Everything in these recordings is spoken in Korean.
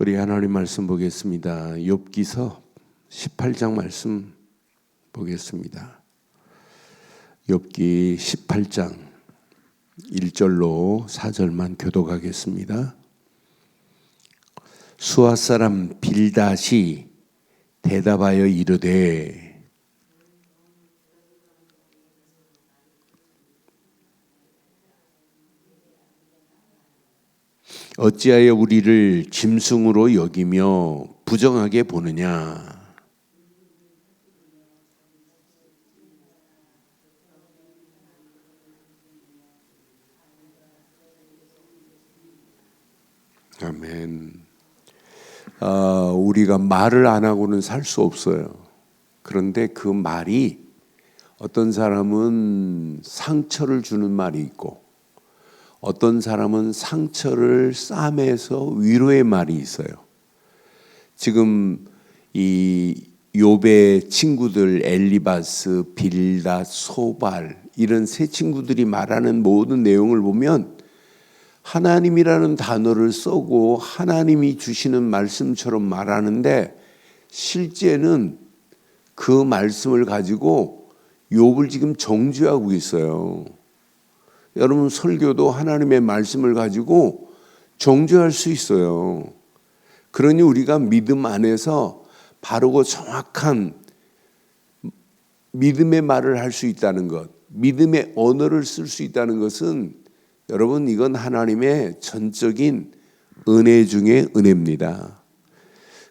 우리 하나님 말씀 보겠습니다. 욥기서 18장 말씀 보겠습니다. 욥기 18장 1절로 4절만 교독하겠습니다. 수아 사람 빌다시 대답하여 이르되 어찌하여 우리를 짐승으로 여기며 부정하게 보느냐 아멘. 아, 우리가 말을 안 하고는 살 수 없어요. 그런데 그 말이 어떤 사람은 상처를 주는 말이 있고 어떤 사람은 상처를 싸매서 위로의 말이 있어요. 지금 이 요배 친구들 엘리바스, 빌다, 소발 이런 세 친구들이 말하는 모든 내용을 보면 하나님이라는 단어를 쓰고 하나님이 주시는 말씀처럼 말하는데 실제는 그 말씀을 가지고 욥을 지금 정죄하고 있어요. 여러분 설교도 하나님의 말씀을 가지고 정죄할 수 있어요. 그러니 우리가 믿음 안에서 바르고 정확한 믿음의 말을 할 수 있다는 것, 믿음의 언어를 쓸 수 있다는 것은 여러분 이건 하나님의 전적인 은혜 중의 은혜입니다.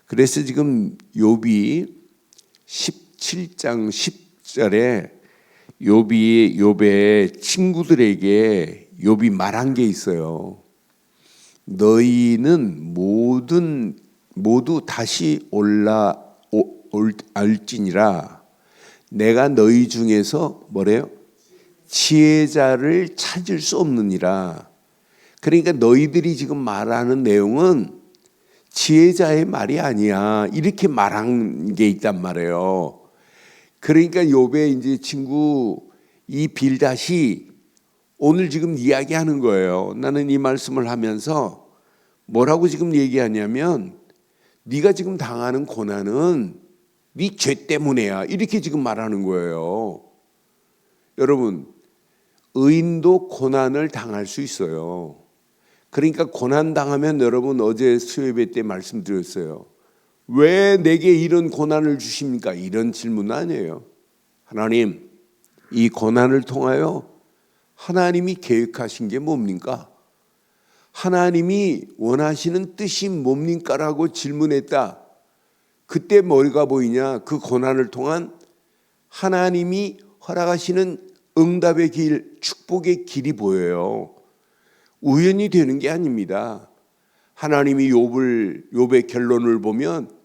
그래서 지금 욥이 17장 10절에 욥이 욥의 친구들에게 욥이 말한 게 있어요. 너희는 모든 모두 다시 올라 올 알지니라 내가 너희 중에서 뭐래요? 지혜자를 찾을 수 없느니라. 그러니까 너희들이 지금 말하는 내용은 지혜자의 말이 아니야. 이렇게 말한 게 있단 말이에요. 그러니까 욥의 이제 친구 이 빌닷이 오늘 지금 이야기하는 거예요. 나는 이 말씀을 하면서 뭐라고 지금 얘기하냐면 네가 지금 당하는 고난은 네 죄 때문에야. 이렇게 지금 말하는 거예요. 여러분 의인도 고난을 당할 수 있어요. 그러니까 고난 당하면 여러분 어제 수요예배 때 말씀드렸어요. 왜 내게 이런 고난을 주십니까? 이런 질문 아니에요. 하나님, 이 고난을 통하여 하나님이 계획하신 게 뭡니까? 하나님이 원하시는 뜻이 뭡니까라고 질문했다. 그때 뭐가 보이냐? 그 고난을 통한 하나님이 허락하시는 응답의 길, 축복의 길이 보여요. 우연히 되는 게 아닙니다. 하나님이 욥을 욥의 결론을 보면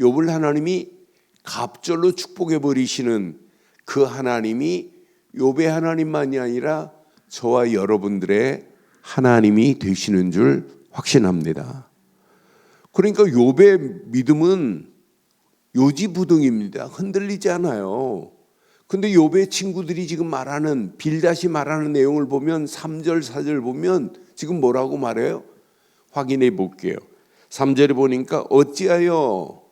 욥을 하나님이 갑절로 축복해 버리시는 그 하나님이 욥의 하나님만이 아니라 저와 여러분들의 하나님이 되시는 줄 확신합니다. 그러니까 욥의 믿음은 요지부동입니다. 흔들리지 않아요. 근데 욥의 친구들이 지금 말하는 빌다시 말하는 내용을 보면 3절 4절 보면 지금 뭐라고 말해요? 확인해 볼게요. 3절에 보니까 어찌하여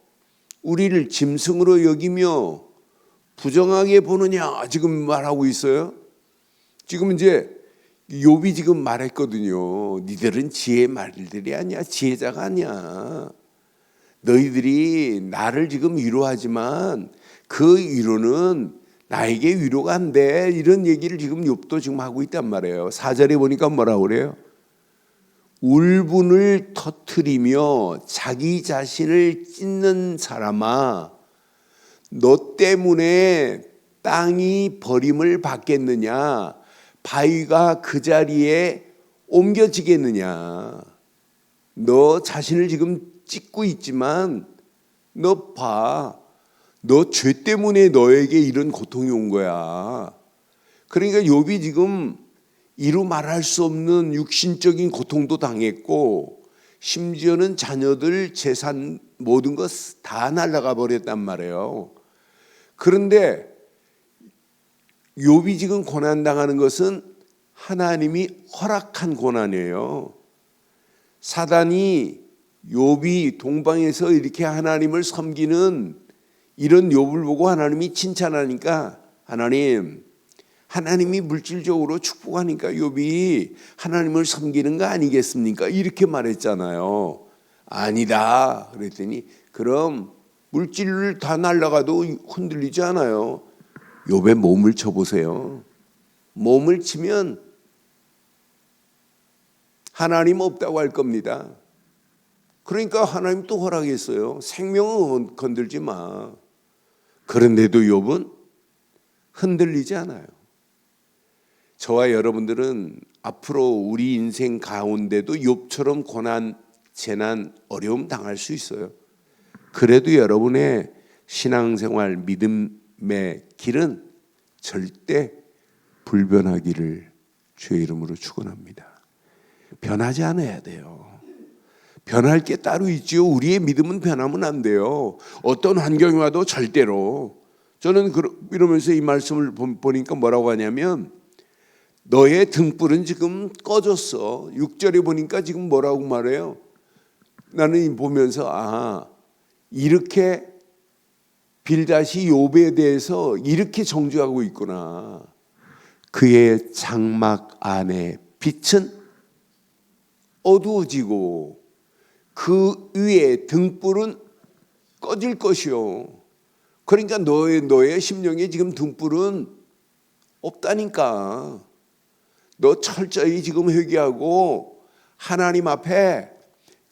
우리를 짐승으로 여기며 부정하게 보느냐 지금 말하고 있어요. 지금 이제 욥이 지금 말했거든요. 니들은 지혜 말들이 아니야. 지혜자가 아니야. 너희들이 나를 지금 위로하지만 그 위로는 나에게 위로가 안 돼. 이런 얘기를 지금 욥도 지금 하고 있단 말이에요. 사절에 보니까 뭐라고 그래요? 울분을 터트리며 자기 자신을 찢는 사람아, 너 때문에 땅이 버림을 받겠느냐? 바위가 그 자리에 옮겨지겠느냐? 너 자신을 지금 찢고 있지만 너 봐. 너 죄 때문에 너에게 이런 고통이 온 거야. 그러니까 욥이 지금 이루 말할 수 없는 육신적인 고통도 당했고 심지어는 자녀들 재산 모든 것 다 날라가 버렸단 말이에요. 그런데 욥이 지금 고난 당하는 것은 하나님이 허락한 고난이에요. 사단이 욥이 동방에서 이렇게 하나님을 섬기는 이런 욥을 보고 하나님이 칭찬하니까 하나님 하나님이 물질적으로 축복하니까 욥이 하나님을 섬기는 거 아니겠습니까? 이렇게 말했잖아요. 아니다. 그랬더니 그럼 물질을 다 날라가도 흔들리지 않아요. 욥의 몸을 쳐 보세요. 몸을 치면 하나님 없다고 할 겁니다. 그러니까 하나님 또 허락했어요. 생명은 건들지 마. 그런데도 욥은 흔들리지 않아요. 저와 여러분들은 앞으로 우리 인생 가운데도 욥처럼 고난, 재난, 어려움 당할 수 있어요. 그래도 여러분의 신앙생활 믿음의 길은 절대 불변하기를 주의 이름으로 축원합니다. 변하지 않아야 돼요. 변할 게 따로 있지요. 우리의 믿음은 변하면 안 돼요. 어떤 환경이 와도 절대로. 저는 이러면서 이 말씀을 보니까 뭐라고 하냐면 너의 등불은 지금 꺼졌어. 6절에 보니까 지금 뭐라고 말해요? 나는 보면서 아 이렇게 빌다시 욥에 대해서 이렇게 정죄하고 있구나. 그의 장막 안에 빛은 어두워지고 그 위에 등불은 꺼질 것이요. 그러니까 너의 너의 심령에 지금 등불은 없다니까. 너 철저히 지금 회개하고 하나님 앞에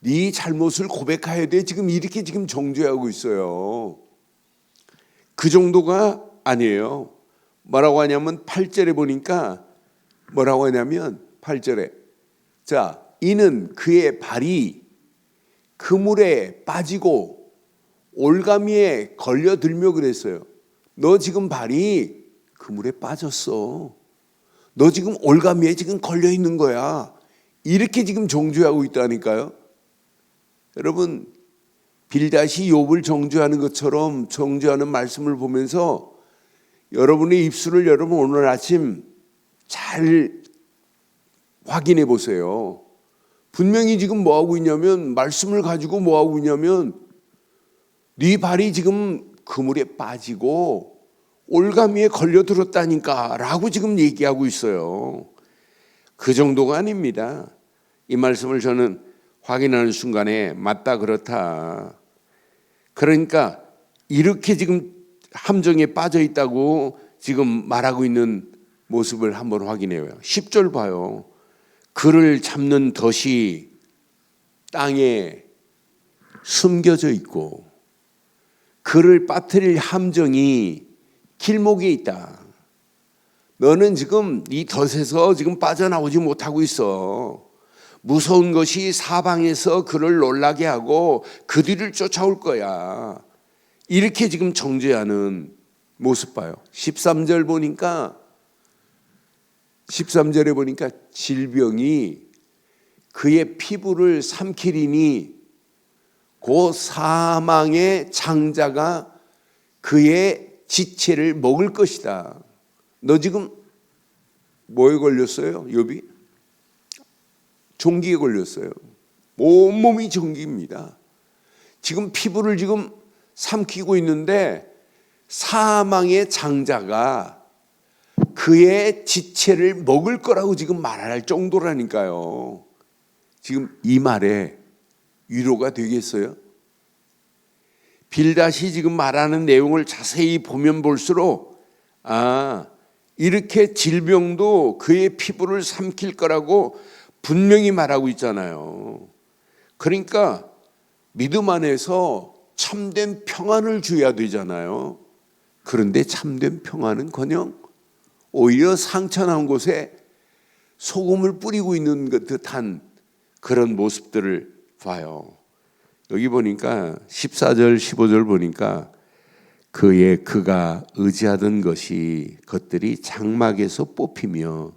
네 잘못을 고백해야 돼. 지금 이렇게 지금 정죄하고 있어요. 그 정도가 아니에요. 뭐라고 하냐면 8절에 보니까 뭐라고 하냐면 8절에 자, 이는 그의 발이 그물에 빠지고 올가미에 걸려들며 그랬어요. 너 지금 발이 그물에 빠졌어. 너 지금 올가미에 지금 걸려 있는 거야. 이렇게 지금 정죄하고 있다니까요. 여러분 빌다시 욥을 정죄하는 것처럼 정죄하는 말씀을 보면서 여러분의 입술을 여러분 오늘 아침 잘 확인해 보세요. 분명히 지금 뭐 하고 있냐면 말씀을 가지고 뭐 하고 있냐면 네 발이 지금 그물에 빠지고 올가미에 걸려들었다니까 라고 지금 얘기하고 있어요. 그 정도가 아닙니다. 이 말씀을 저는 확인하는 순간에 맞다 그렇다. 그러니까 이렇게 지금 함정에 빠져 있다고 지금 말하고 있는 모습을 한번 확인해요. 10절 봐요. 그를 잡는 덫이 땅에 숨겨져 있고 그를 빠뜨릴 함정이 길목에 있다. 너는 지금 이 덫에서 지금 빠져나오지 못하고 있어. 무서운 것이 사방에서 그를 놀라게 하고 그 뒤를 쫓아올 거야. 이렇게 지금 정죄하는 모습 봐요. 13절 보니까 13절에 보니까 질병이 그의 피부를 삼키리니 그 사망의 장자가 그의 지체를 먹을 것이다. 너 지금 뭐에 걸렸어요? 욥이 종기에 걸렸어요. 온몸이 종기입니다. 지금 피부를 지금 삼키고 있는데 사망의 장자가 그의 지체를 먹을 거라고 지금 말할 정도라니까요. 지금 이 말에 위로가 되겠어요? 빌다시 지금 말하는 내용을 자세히 보면 볼수록 아 이렇게 질병도 그의 피부를 삼킬 거라고 분명히 말하고 있잖아요. 그러니까 믿음 안에서 참된 평안을 줘야 되잖아요. 그런데 참된 평안은 커녕 오히려 상처 난 곳에 소금을 뿌리고 있는 것 듯한 그런 모습들을 봐요. 여기 보니까 14절, 15절 보니까 그의 그가 의지하던 것이 것들이 장막에서 뽑히며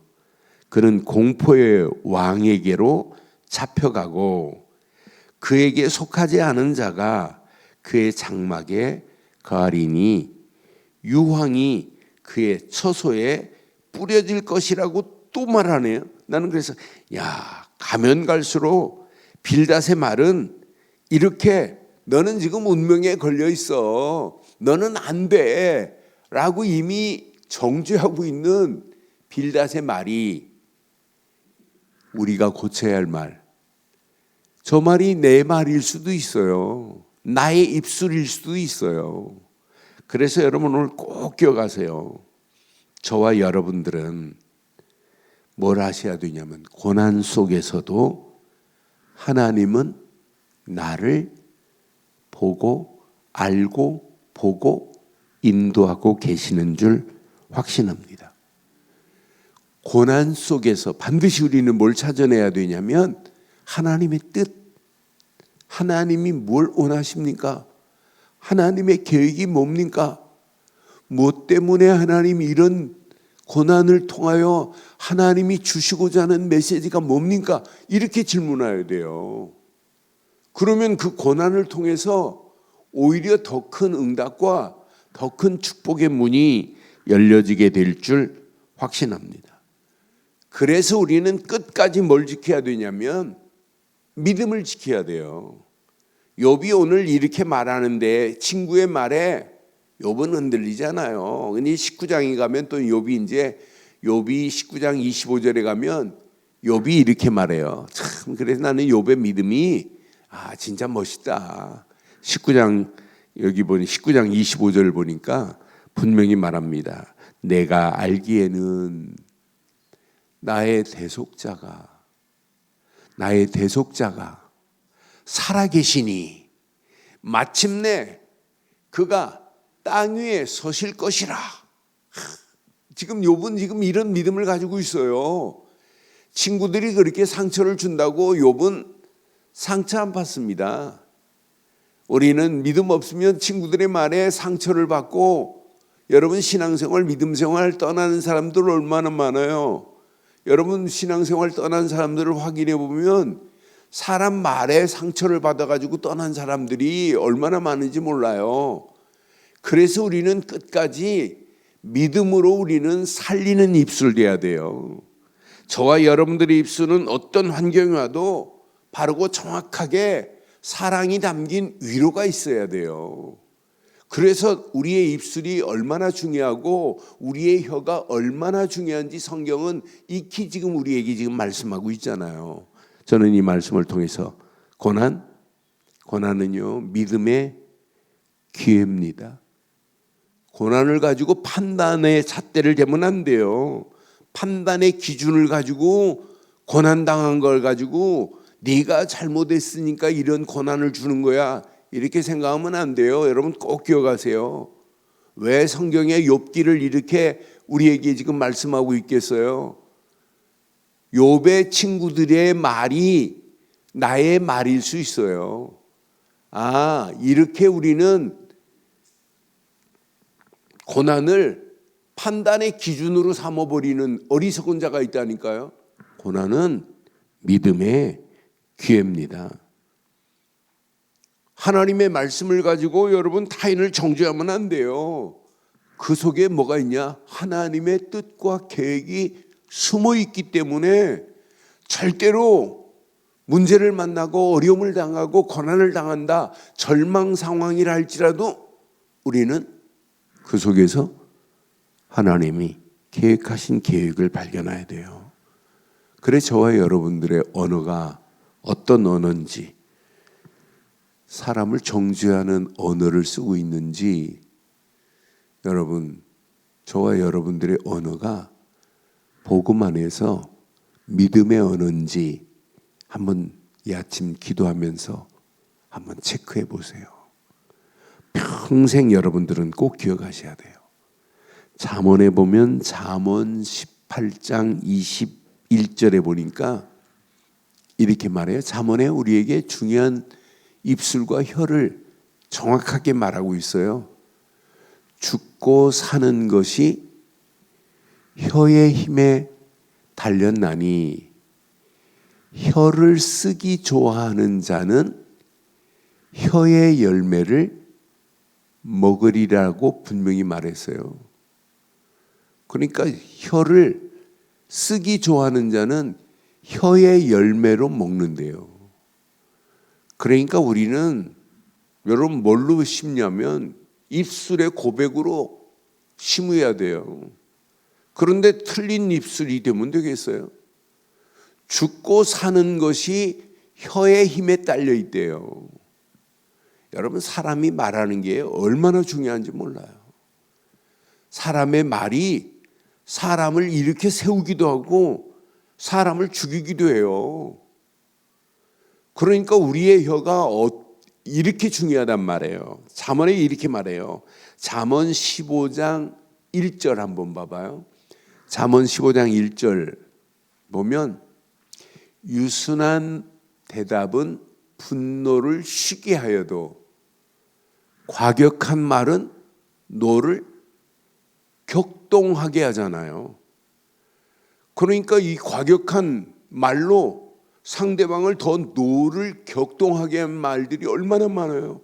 그는 공포의 왕에게로 잡혀가고 그에게 속하지 않은 자가 그의 장막에 거하리니 유황이 그의 처소에 뿌려질 것이라고 또 말하네요. 나는 그래서 야 가면 갈수록 빌닷의 말은 이렇게 너는 지금 운명에 걸려 있어. 너는 안 돼. 라고 이미 정죄하고 있는 빌닷의 말이 우리가 고쳐야 할 말. 저 말이 내 말일 수도 있어요. 나의 입술일 수도 있어요. 그래서 여러분 오늘 꼭 기억하세요. 저와 여러분들은 뭘 하셔야 되냐면 고난 속에서도 하나님은 나를 보고 알고 보고 인도하고 계시는 줄 확신합니다. 고난 속에서 반드시 우리는 뭘 찾아내야 되냐면 하나님의 뜻, 하나님이 뭘 원하십니까? 하나님의 계획이 뭡니까? 무엇 때문에 하나님이 이런 고난을 통하여 하나님이 주시고자 하는 메시지가 뭡니까? 이렇게 질문해야 돼요. 그러면 그 고난을 통해서 오히려 더 큰 응답과 더 큰 축복의 문이 열려지게 될 줄 확신합니다. 그래서 우리는 끝까지 뭘 지켜야 되냐면 믿음을 지켜야 돼요. 욥이 오늘 이렇게 말하는데 친구의 말에 욥은 흔들리잖아요. 근데 19장에 가면 또 욥이 이제 욥이 19장 25절에 가면 욥이 이렇게 말해요. 참 그래서 나는 욥의 믿음이 아 진짜 멋있다. 19장 여기 보니 19장 25절을 보니까 분명히 말합니다. 내가 알기에는 나의 대속자가 나의 대속자가 살아계시니 마침내 그가 땅 위에 서실 것이라. 지금 욥은 지금 이런 믿음을 가지고 있어요. 친구들이 그렇게 상처를 준다고 욥은 상처 안 받습니다. 우리는 믿음 없으면 친구들의 말에 상처를 받고 여러분 신앙생활 믿음생활 떠나는 사람들 얼마나 많아요. 여러분 신앙생활 떠난 사람들을 확인해 보면 사람 말에 상처를 받아가지고 떠난 사람들이 얼마나 많은지 몰라요. 그래서 우리는 끝까지 믿음으로 우리는 살리는 입술 돼야 돼요. 저와 여러분들의 입술은 어떤 환경이 와도 바르고 정확하게 사랑이 담긴 위로가 있어야 돼요. 그래서 우리의 입술이 얼마나 중요하고 우리의 혀가 얼마나 중요한지 성경은 익히 지금 우리에게 지금 말씀하고 있잖아요. 저는 이 말씀을 통해서 고난, 고난은요, 믿음의 기회입니다. 고난을 가지고 판단의 잣대를 대면 안 돼요. 판단의 기준을 가지고 고난 당한 걸 가지고 네가 잘못했으니까 이런 고난을 주는 거야. 이렇게 생각하면 안 돼요. 여러분 꼭 기억하세요. 왜 성경의 욥기를 이렇게 우리에게 지금 말씀하고 있겠어요? 욥의 친구들의 말이 나의 말일 수 있어요. 아, 이렇게 우리는 고난을 판단의 기준으로 삼아버리는 어리석은 자가 있다니까요. 고난은 믿음의 기회입니다. 하나님의 말씀을 가지고 여러분 타인을 정죄하면 안 돼요. 그 속에 뭐가 있냐? 하나님의 뜻과 계획이 숨어 있기 때문에 절대로 문제를 만나고 어려움을 당하고 고난을 당한다. 절망 상황이라 할지라도 우리는 그 속에서 하나님이 계획하신 계획을 발견해야 돼요. 그래 저와 여러분들의 언어가 어떤 언어인지 사람을 정죄하는 언어를 쓰고 있는지 여러분 저와 여러분들의 언어가 복음 안에서 믿음의 언어인지 한번 이 아침 기도하면서 한번 체크해 보세요. 평생 여러분들은 꼭 기억하셔야 돼요. 잠언에 보면 잠언 18장 21절에 보니까 이렇게 말해요. 잠언에 우리에게 중요한 입술과 혀를 정확하게 말하고 있어요. 죽고 사는 것이 혀의 힘에 달렸나니 혀를 쓰기 좋아하는 자는 혀의 열매를 먹으리라고 분명히 말했어요. 그러니까 혀를 쓰기 좋아하는 자는 혀의 열매로 먹는데요. 그러니까 우리는 여러분 뭘로 심냐면 입술의 고백으로 심어야 돼요. 그런데 틀린 입술이 되면 되겠어요? 죽고 사는 것이 혀의 힘에 딸려 있대요. 여러분 사람이 말하는 게 얼마나 중요한지 몰라요. 사람의 말이 사람을 이렇게 세우기도 하고 사람을 죽이기도 해요. 그러니까 우리의 혀가 어- 이렇게 중요하단 말이에요. 잠언에 이렇게 말해요. 잠언 15장 1절 한번 봐봐요. 잠언 15장 1절 보면 유순한 대답은 분노를 쉬게 하여도 과격한 말은 노를 격동하게 하잖아요. 그러니까 이 과격한 말로 상대방을 더 노를 격동하게 한 말들이 얼마나 많아요.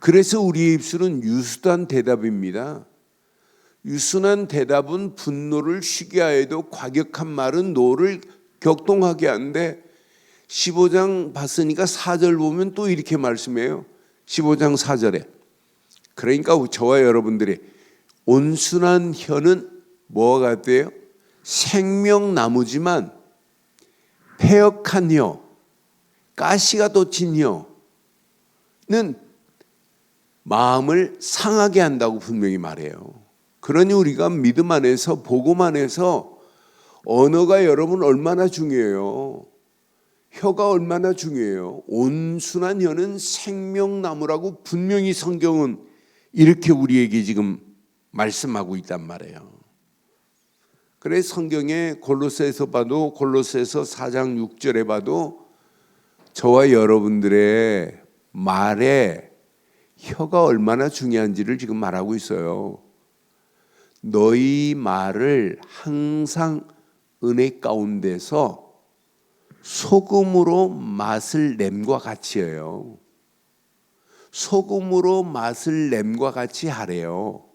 그래서 우리의 입술은 유순한 대답입니다. 유순한 대답은 분노를 쉬게 하여도 과격한 말은 노를 격동하게 하는데 15장 봤으니까 4절 보면 또 이렇게 말씀해요. 15장 4절에. 그러니까 저와 여러분들이 온순한 혀는 뭐가 같대요? 생명나무지만 폐역한 혀, 가시가 돋친 혀는 마음을 상하게 한다고 분명히 말해요. 그러니 우리가 믿음 안에서 복음 안에서 언어가 여러분 얼마나 중요해요. 혀가 얼마나 중요해요. 온순한 혀는 생명나무라고 분명히 성경은 이렇게 우리에게 지금 말씀하고 있단 말이에요. 그래 성경에 골로새에서 봐도 골로새에서 4장 6절에 봐도 저와 여러분들의 말에 혀가 얼마나 중요한지를 지금 말하고 있어요. 너희 말을 항상 은혜 가운데서 소금으로 맛을 냄과 같이 해요. 소금으로 맛을 냄과 같이 하래요.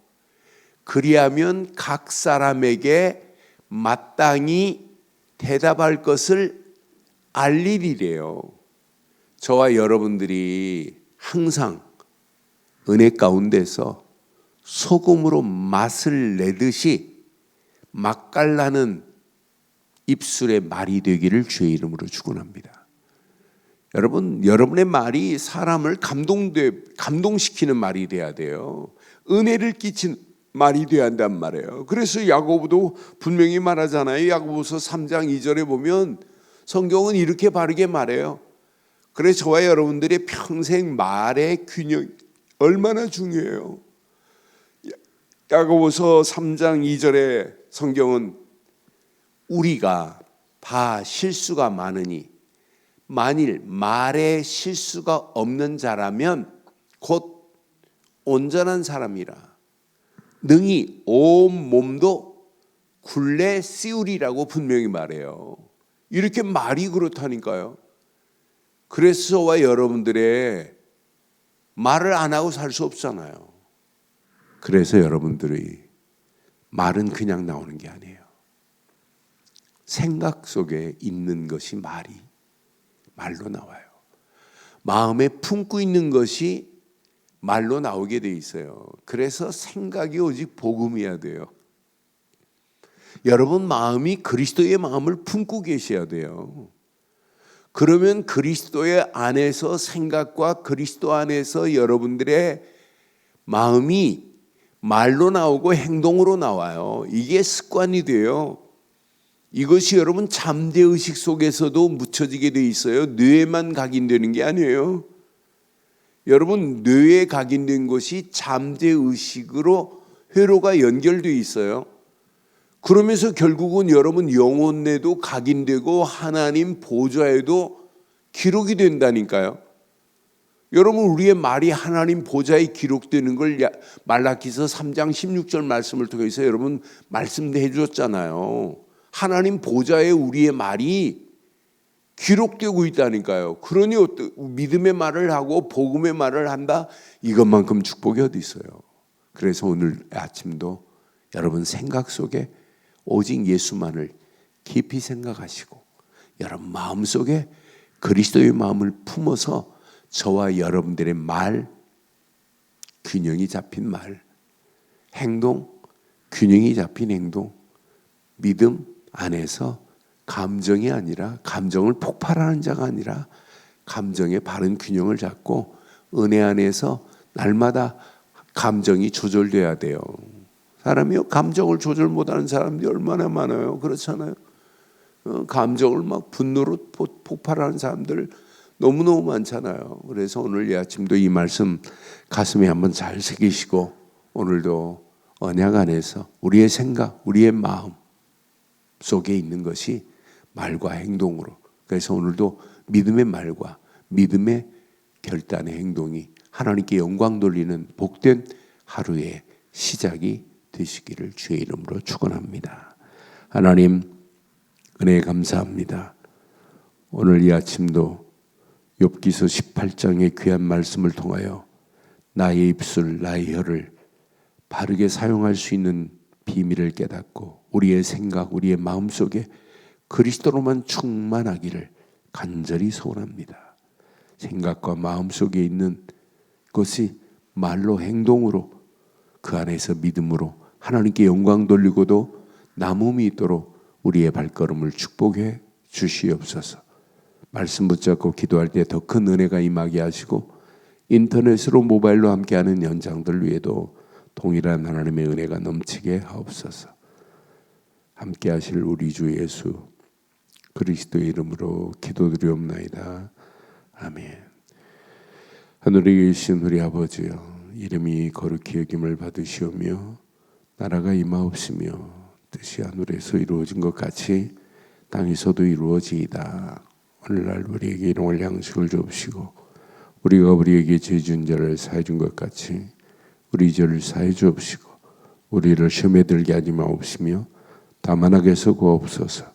그리하면 각 사람에게 마땅히 대답할 것을 알리리래요. 저와 여러분들이 항상 은혜 가운데서 소금으로 맛을 내듯이 맛깔나는 입술의 말이 되기를 주의 이름으로 축원합니다. 여러분, 여러분의 말이 사람을 감동돼 감동시키는 말이 돼야 돼요. 은혜를 끼친 말이 돼야 한단 말이에요. 그래서 야고보도 분명히 말하잖아요. 야고보서 3장 2절에 보면 성경은 이렇게 바르게 말해요. 그래서 저와 여러분들의 평생 말의 균형 얼마나 중요해요. 야고보서 3장 2절에 성경은 우리가 다 실수가 많으니 만일 말에 실수가 없는 자라면 곧 온전한 사람이라 능히 온 몸도 굴레 씌우리라고 분명히 말해요. 이렇게 말이 그렇다니까요. 그래서 저와 여러분들의 말을 안 하고 살 수 없잖아요. 그래서 여러분들이 말은 그냥 나오는 게 아니에요. 생각 속에 있는 것이 말이 말로 나와요. 마음에 품고 있는 것이 말로 나오게 돼 있어요. 그래서 생각이 오직 복음이어야 돼요. 여러분 마음이 그리스도의 마음을 품고 계셔야 돼요. 그러면 그리스도의 안에서 생각과 그리스도 안에서 여러분들의 마음이 말로 나오고 행동으로 나와요. 이게 습관이 돼요. 이것이 여러분 잠재 의식 속에서도 묻혀지게 돼 있어요. 뇌에만 각인되는 게 아니에요. 여러분 뇌에 각인된 것이 잠재 의식으로 회로가 연결돼 있어요. 그러면서 결국은 여러분 영혼 내도 각인되고 하나님 보좌에도 기록이 된다니까요. 여러분 우리의 말이 하나님 보좌에 기록되는 걸 말라기서 3장 16절 말씀을 통해서 여러분 말씀해 주셨잖아요. 하나님 보좌에 우리의 말이 기록되고 있다니까요. 그러니 믿음의 말을 하고 복음의 말을 한다. 이것만큼 축복이 어디 있어요. 그래서 오늘 아침도 여러분 생각 속에 오직 예수만을 깊이 생각하시고 여러분 마음 속에 그리스도의 마음을 품어서 저와 여러분들의 말, 균형이 잡힌 말, 행동, 균형이 잡힌 행동, 믿음 안에서 감정이 아니라 감정을 폭발하는 자가 아니라 감정의 바른 균형을 잡고 은혜 안에서 날마다 감정이 조절돼야 돼요. 사람이요 감정을 조절 못하는 사람들이 얼마나 많아요. 그렇잖아요. 어, 감정을 막 분노로 포- 폭발하는 사람들 너무 너무 많잖아요. 그래서 오늘 이 아침도 이 말씀 가슴에 한번 잘 새기시고 오늘도 언약 안에서 우리의 생각, 우리의 마음 속에 있는 것이 말과 행동으로. 그래서 오늘도 믿음의 말과 믿음의 결단의 행동이 하나님께 영광 돌리는 복된 하루의 시작이 되시기를 주의 이름으로 축원합니다. 하나님 은혜 감사합니다. 오늘 이 아침도 욥기서 18장의 귀한 말씀을 통하여 나의 입술, 나의 혀를 바르게 사용할 수 있는 비밀을 깨닫고 우리의 생각, 우리의 마음 속에 그리스도로만 충만하기를 간절히 소원합니다. 생각과 마음 속에 있는 것이 말로 행동으로 그 안에서 믿음으로 하나님께 영광 돌리고도 남음이 있도록 우리의 발걸음을 축복해 주시옵소서. 말씀 붙잡고 기도할 때 더 큰 은혜가 임하게 하시고 인터넷으로 모바일로 함께하는 연장들 위에도 동일한 하나님의 은혜가 넘치게 하옵소서. 함께하실 우리 주 예수 그리스도의 이름으로 기도드리옵나이다. 아멘. 하늘에 계신 우리 아버지여 이름이 거룩히 여김을 받으시오며 나라가 임하옵시며 뜻이 하늘에서 이루어진 것 같이 땅에서도 이루어지이다. 오늘날 우리에게 일용할 양식을 주옵시고 우리가 우리에게 죄준 자를 사해 준 것 같이 우리 죄를 사해 주옵시고 우리를 시험에 들게 하지 마옵시며 다만 악에서 구하옵소서